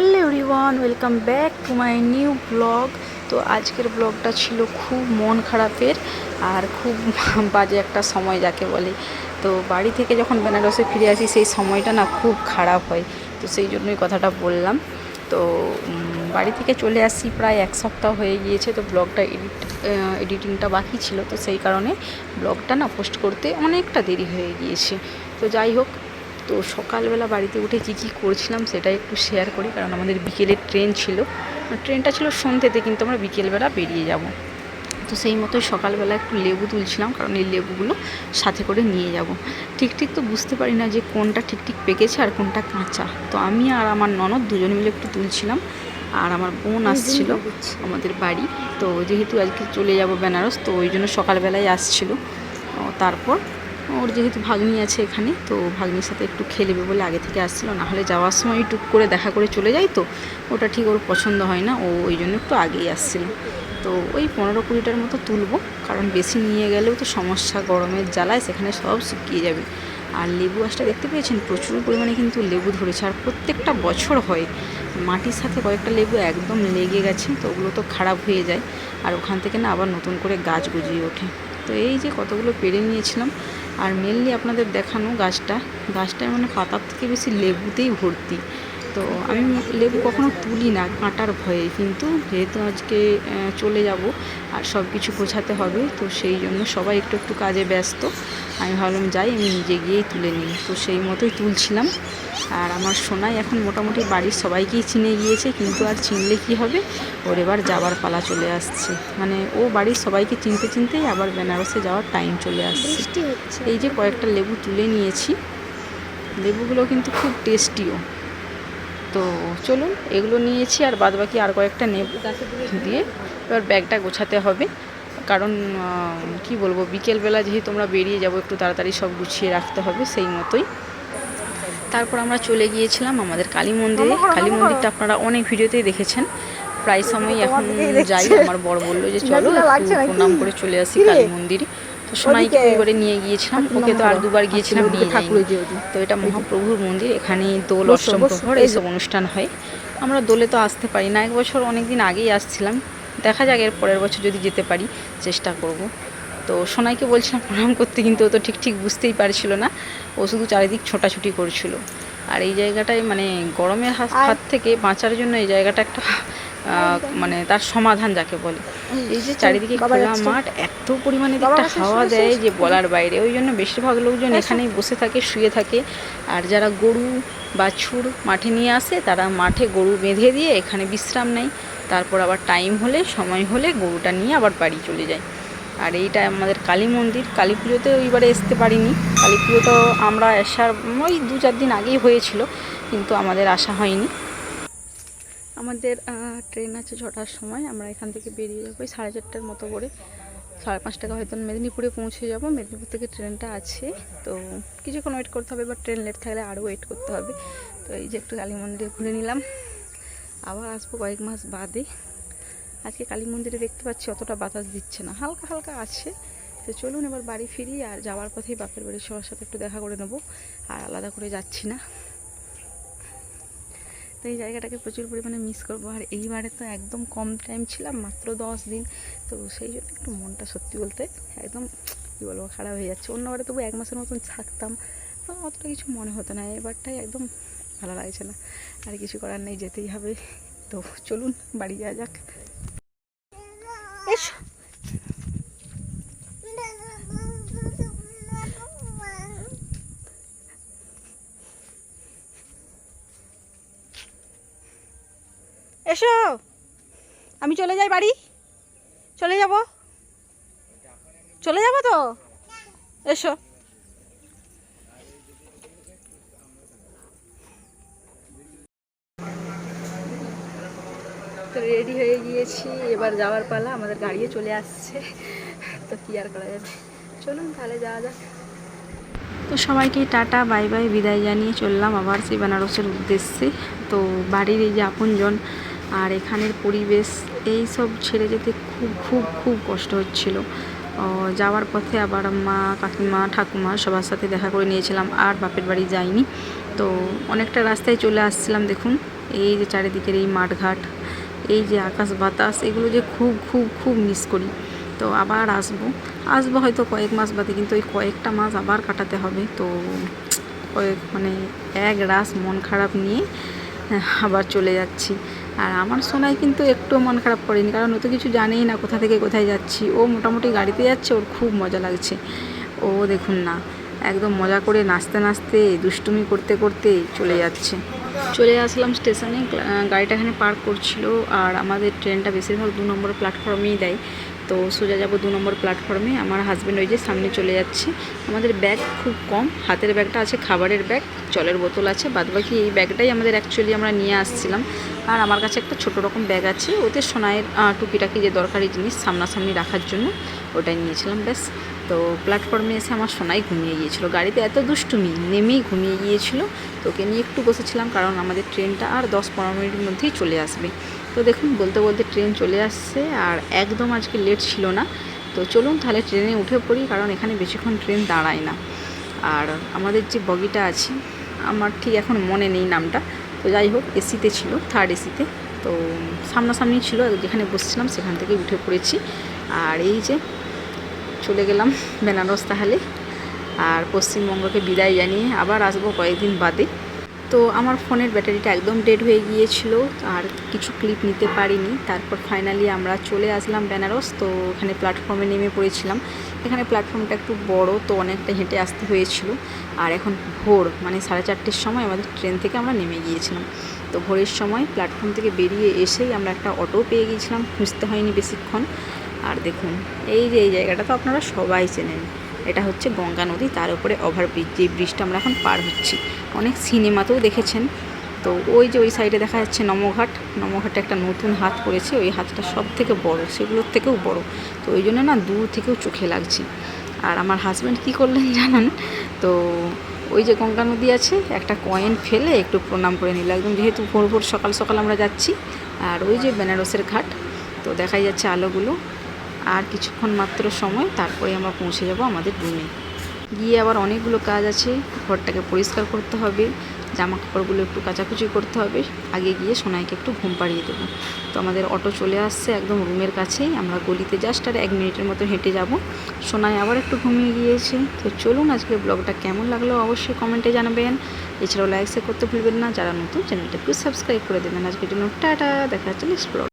Hello everyone, welcome back to my new blog. তো আজকের ব্লগটা ছিল খুব মন খারাপের আর খুব বাজে একটা সময় যাকে বলে। তো বাড়ি থেকে যখন বেনারসে ফিরে আসি, সেই সময়টা না খুব খারাপ হয়। তো সেই জন্যই কথাটা বললাম। তো বাড়ি থেকে চলে আসি প্রায় এক সপ্তাহ হয়ে গিয়েছে, তো ব্লগটা এডিট এডিটিংটা বাকি ছিল। তো সেই কারণে ব্লগটা না পোস্ট করতে অনেকটা দেরি হয়ে গিয়েছে। তো যাই হোক তো সকালবেলা বাড়িতে উঠে কী কী করছিলাম সেটাই একটু শেয়ার করি কারণ আমাদের বিকেলের ট্রেন ছিল। ট্রেনটা ছিল সন্ধ্যেতে কিন্তু আমরা বিকেলবেলা বেরিয়ে যাব। তো সেই মতোই সকালবেলা একটু লেবু তুলছিলাম কারণ এই লেবুগুলো সাথে করে নিয়ে যাব। ঠিক ঠিক তো বুঝতে পারি না যে কোনটা ঠিক ঠিক পেকেছে আর কোনটা কাঁচা। তো আমি আর আমার ননদ দুজন মিলে একটু তুলছিলাম আর আমার বোন আসছিল আমাদের বাড়ি। তো যেহেতু আজকে চলে যাব বেনারস তো ওই জন্য সকালবেলায় আসছিল। তারপর ওর যেহেতু ভাগ্নি আছে এখানে, তো ভাগ্নির সাথে একটু খেলবে বলে আগে থেকে আসছিল। না হলে যাওয়ার সময় টুক করে দেখা করে চলে যায় তো। ওটা ঠিক ওর পছন্দ হয় না, ও ওই জন্য একটু আগেই আসছিল। তো ওই পনেরো কুড়িটার মতো তুলবো, কারণ বেশি নিয়ে গেলেও তো সমস্যা, গরমের জ্বালায় সেখানে সব শুকিয়ে যাবে। আর লেবু গাছটা দেখতে পেয়েছেন? প্রচুর পরিমাণে কিন্তু লেবু ধরেছে। আর প্রত্যেকটা বছর হয়। মাটির সাথে কয়েকটা লেবু একদম লেগে গেছে, তো ওগুলো তো খারাপ হয়ে যায়। আর ওখান থেকে না আবার নতুন করে গাছ গজিয়ে ওঠে। তো এই যে কতগুলো পেরে নিয়েছিলাম। আর মেনলি আপনাদের দেখানো গাছটা। গাছটা মানে পাতার থেকে বেশি লেবুতেই ভর্তি। তো আমি লেবু কখনো তুলি না কাঁটার ভয়ে। কিন্তু যেহেতু আজকে চলে যাব আর সব কিছু গোছাতে হবে তো সেই জন্য সবাই একটু একটু কাজে ব্যস্ত। আমি ভাবলাম যাই আমি নিজে গিয়েই তুলে নিই। তো সেই মতোই তুলছিলাম। আর আমার সোনাই এখন মোটামুটি বাড়ির সবাইকেই চিনে গিয়েছে কিন্তু আর চিনলে কি হবে? ওর এবার যাবার পালা চলে আসছে। মানে ও বাড়ির সবাইকে চিনতে চিনতেই আবার বেনারসে যাওয়ার টাইম চলে আসছে। এই যে কয়েকটা লেবু তুলে নিয়েছি। লেবুগুলো কিন্তু খুব টেস্টিও তো চলুন এগুলো নিয়েছি আর বাদ বাকি আর কয়েকটা নেব দিয়ে। এবার ব্যাগটা গোছাতে হবে। কারণ কি বলব বিকেলবেলা যেহেতু আমরা বেরিয়ে যাব একটু তাড়াতাড়ি সব গুছিয়ে রাখতে হবে সেই মতোই। তারপর আমরা চলে গিয়েছিলাম আমাদের কালী মন্দিরে। কালী মন্দিরটা আপনারা অনেক ভিডিওতেই দেখেছেন। প্রায় সময় এখন যাই আমার বড় বলল যে চলো একটু প্রণাম করে চলে আসি কালী মন্দিরে। তো সোনাইকে এবারে নিয়ে গিয়েছিলাম ওকে তো আর দুবার গিয়েছিলাম নিয়ে তো এটা মহাপ্রভুর মন্দির এখানে দোল অষ্টম প্রহর এইসব অনুষ্ঠান হয়। আমরা দোলে তো আসতে পারি না এক বছর অনেক দিন আগেই আসছিলাম। দেখা যাক এর পরের বছর যদি যেতে পারি চেষ্টা করব। তো সোনাইকে বলছিলাম প্রণাম করতে কিন্তু ও তো ঠিক ঠিক বুঝতেই পারছিল না। ও শুধু চারিদিক ছোটাছুটি করছিল। আর এই জায়গাটায় মানে গরমের হাত থেকে বাঁচার জন্য এই জায়গাটা একটা মানে তার সমাধান যাকে বলে। এই যে চারিদিকে খোলা মাঠ এত পরিমাণে একটা হাওয়া দেয় যে বলার বাইরে। ওই জন্য বেশিরভাগ লোকজন এখানেই বসে থাকে শুয়ে থাকে। আর যারা গরু বাছুর মাঠে নিয়ে আসে তারা মাঠে গরু বেঁধে দিয়ে এখানে বিশ্রাম নেয়। তারপর আবার টাইম হলে সময় হলে গরুটা নিয়ে আবার বাড়ি চলে যায়। আর এইটা আমাদের কালী মন্দির। কালী পুজোতে ওইবারে আসতে পারিনি। কালী পুজো তো আমরা আসার ওই দু চার দিন আগেই হয়েছিল কিন্তু আমাদের আসা হয়নি। আমাদের ট্রেন আছে ছটার সময়, আমরা এখান থেকে বেরিয়ে যাব সাড়ে চারটার মতো করে। সাড়ে পাঁচ টাকা হয়তো মেদিনীপুরে পৌঁছে যাব, মেদিনীপুর থেকে ট্রেনটা আছে। তো কিছুক্ষণ ওয়েট করতে হবে বা ট্রেন লেট থাকলে আরও ওয়েট করতে হবে। তো এই যে একটু কালী মন্দিরে ঘুরে নিলাম। আবার আসব কয়েক মাস বাদে। আজকে কালী মন্দিরে দেখতে পাচ্ছি অতটা বাতাস দিচ্ছে না, হালকা হালকা আছে। তো চলুন এবার বাড়ি ফিরি, আর যাওয়ার পথেই বাপের বাড়ির সবার সাথে একটু দেখা করে নেব, আর আলাদা করে যাচ্ছি না। তো এই জায়গাটাকে প্রচুর পরিমাণে মিস করব। আর এইবারে তো একদম কম টাইম ছিলাম, মাত্র দশ দিন। তো সেই জন্য একটু মনটা সত্যি বলতে একদম, কী বলব, খারাপ হয়ে যাচ্ছে। অন্যবারে তবু এক মাসের মতন থাকতাম অতটা কিছু মনে হতো না। এবারটাই একদম ভালো লাগছে না। আর কিছু করার নেই, যেতেই হবে। তো চলুন, বাড়ি যাওয়া যাক। এসো। এসো। আমি চলে যাই বাড়ি। চলে যাব। চলে যাব তো? এসো। তো রেডি হয়ে গিয়েছি। এবার যাওয়ার পালা। আমাদের গাড়িও চলে আসছে। তো কি আর করা যাবে? চলুন তাহলে যাওয়া যাক। তো সবাইকে টাটা, বাই বাই, বিদায় জানিয়ে চললাম আবার সেই বেনারসের উদ্দেশ্যে। তো বাড়ির এই যে আপনজন আর এখানের পরিবেশ এই সব ছেড়ে যেতে খুব খুব খুব কষ্ট হচ্ছিল। যাওয়ার পথে আবার মা, কাকিমা, ঠাকুমা সবার সাথে দেখা করে নিয়েছিলাম, আর বাপের বাড়ি যাইনি। তো অনেকটা রাস্তায় চলে আসছিলাম, দেখুন, এই যে চারিদিকের এই মাঠঘাট, এই যে আকাশ বাতাস, এগুলো যে খুব খুব খুব মিস করি। তো আবার আসব। আসব হয়তো কয়েক মাস বাদে, কিন্তু ওই কয়েকটা মাস আবার কাটাতে হবে। তো কয়েক মানে এক রাস মন খারাপ নিয়ে আবার চলে যাচ্ছি। আর আমার সোনাই কিন্তু একটু মন খারাপ করেনি, কারণ ও তো কিছু জানেই না কোথা থেকে কোথায় যাচ্ছি। ও মোটামুটি গাড়িতে যাচ্ছে, ওর খুব মজা লাগছে। ও দেখুন না, একদম মজা করে নাচতে নাচতে, দুষ্টুমি করতে করতে চলে যাচ্ছে। চলে আসলাম স্টেশনে গাড়িটা এখানে পার্ক করছিল, আর আমাদের ট্রেনটা বেশিরভাগ দু নম্বর প্ল্যাটফর্মেই দেয়। তো সোজা যাব দু নম্বর প্ল্যাটফর্মে, আমার হাজব্যান্ড ওই যে সামনে চলে যাচ্ছে। আমাদের ব্যাগ খুব কম, হাতের ব্যাগটা আছে, খাবারের ব্যাগ জলের বোতল আছে, বাদবাকি এই ব্যাগটাই আমাদের অ্যাকচুয়ালি আমরা নিয়ে আসছিলাম। আর আমার কাছে একটা ছোটো রকম ব্যাগ আছে। ওতে সোনায়ের টুকিটাকি যে দরকারি জিনিস সামনাসামনি রাখার জন্য ওটাই নিয়েছিলাম, ব্যাস। তো প্ল্যাটফর্মে এসে আমার সোনাই ঘুমিয়ে গিয়েছিল। গাড়িতে এত দুষ্টুমি, নেমেই ঘুমিয়ে গিয়েছিল। তো ওকে নিয়ে একটু বসেছিলাম কারণ আমাদের ট্রেনটা আর দশ পনেরো মিনিটের মধ্যেই চলে আসবে। তো দেখুন, বলতে বলতে ট্রেন চলে আসছে আর একদম আজকে লেট ছিল না। তো চলুন তাহলে ট্রেনে উঠে পড়ি কারণ এখানে বেশিক্ষণ ট্রেন দাঁড়ায় না। আর আমাদের যে বগিটা আছে, আমার ঠিক এখন মনে নেই নামটা। তো যাই হোক, এসিতে ছিল থার্ড এসিতে। তো সামনাসামনি ছিল, যেখানে বসছিলাম সেখান থেকে উঠে পড়েছি। আর এই যে চলে গেলাম বেনারস তাহলে। আর পশ্চিমবঙ্গকে বিদায় জানিয়ে আবার আসব কয়েকদিন বাদে। তো আমার ফোনের ব্যাটারিটা একদম ডেড হয়ে গিয়েছিল, আর কিছু ক্লিপ নিতে পারিনি। তারপর ফাইনালি আমরা চলে আসলাম বেনারস তো ওখানে প্ল্যাটফর্মে নেমে পড়েছিলাম। এখানে প্ল্যাটফর্মটা একটু বড়, তো অনেকটা হেঁটে আসতে হয়েছিল। আর এখন ভোর মানে সাড়ে চারটের সময় আমাদের ট্রেন থেকে আমরা নেমে গিয়েছিলাম। তো ভোরের সময় প্ল্যাটফর্ম থেকে বেরিয়ে এসেই আমরা একটা অটো পেয়ে গিয়েছিলাম, খুঁজতে হয়নি বেশিক্ষণ। আর দেখুন, এই যে এই জায়গাটা তো আপনারা সবাই চেনেন। এটা হচ্ছে গঙ্গা নদী, তার উপরে ওভারব্রিজ যে ব্রিজটা আমরা এখন পার হচ্ছি। অনেক সিনেমাতেও দেখেছেন। তো ওই যে ওই সাইডে দেখা যাচ্ছে নমঘাট। নমঘাটে একটা নতুন হাত পড়েছে। ওই হাতটা সব থেকে বড়, সেগুলোর থেকেও বড়। তো ওই জন্য না দূর থেকেও চোখে লাগছে। আর আমার হাজব্যান্ড কী করলেন জানেন? তো ওই যে গঙ্গা নদী আছে, একটা কয়েন ফেলে একটু প্রণাম করে নিল। একদম যেহেতু ভোর ভোর সকাল সকাল আমরা যাচ্ছি। আর ওই যে বেনারসের ঘাট, তো দেখাই যাচ্ছে আলোগুলো। আর কিছুক্ষণ মাত্র সময়, তারপরে আমরা পৌঁছে যাব আমাদের রুমে গিয়ে আবার অনেকগুলো কাজ আছে, ঘরটাকে পরিষ্কার করতে হবে জামা কাপড়গুলো একটু কাচাকুচি করতে হবে, আগে গিয়ে সোনাইকে একটু ঘুম পাড়িয়ে দেবো। তো আমাদের অটো চলে আসছে একদম রুমের কাছেই আমরা গলিতে জাস্ট আর এক মিনিটের মতো হেঁটে যাব। সোনাই আবার একটু ঘুমিয়ে গিয়েছে, তো চলুন আজকে ব্লগটা কেমন লাগল অবশ্যই কমেন্টে জানাবেন। এছাড়াও লাইক শেয়ার করতে ভুলবেন না, যারা নতুন চ্যানেলটা একটু সাবস্ক্রাইব করে দেবেন। আজকের জন্য টাটা, দেখা যাচ্ছে নেক্সট ব্লগ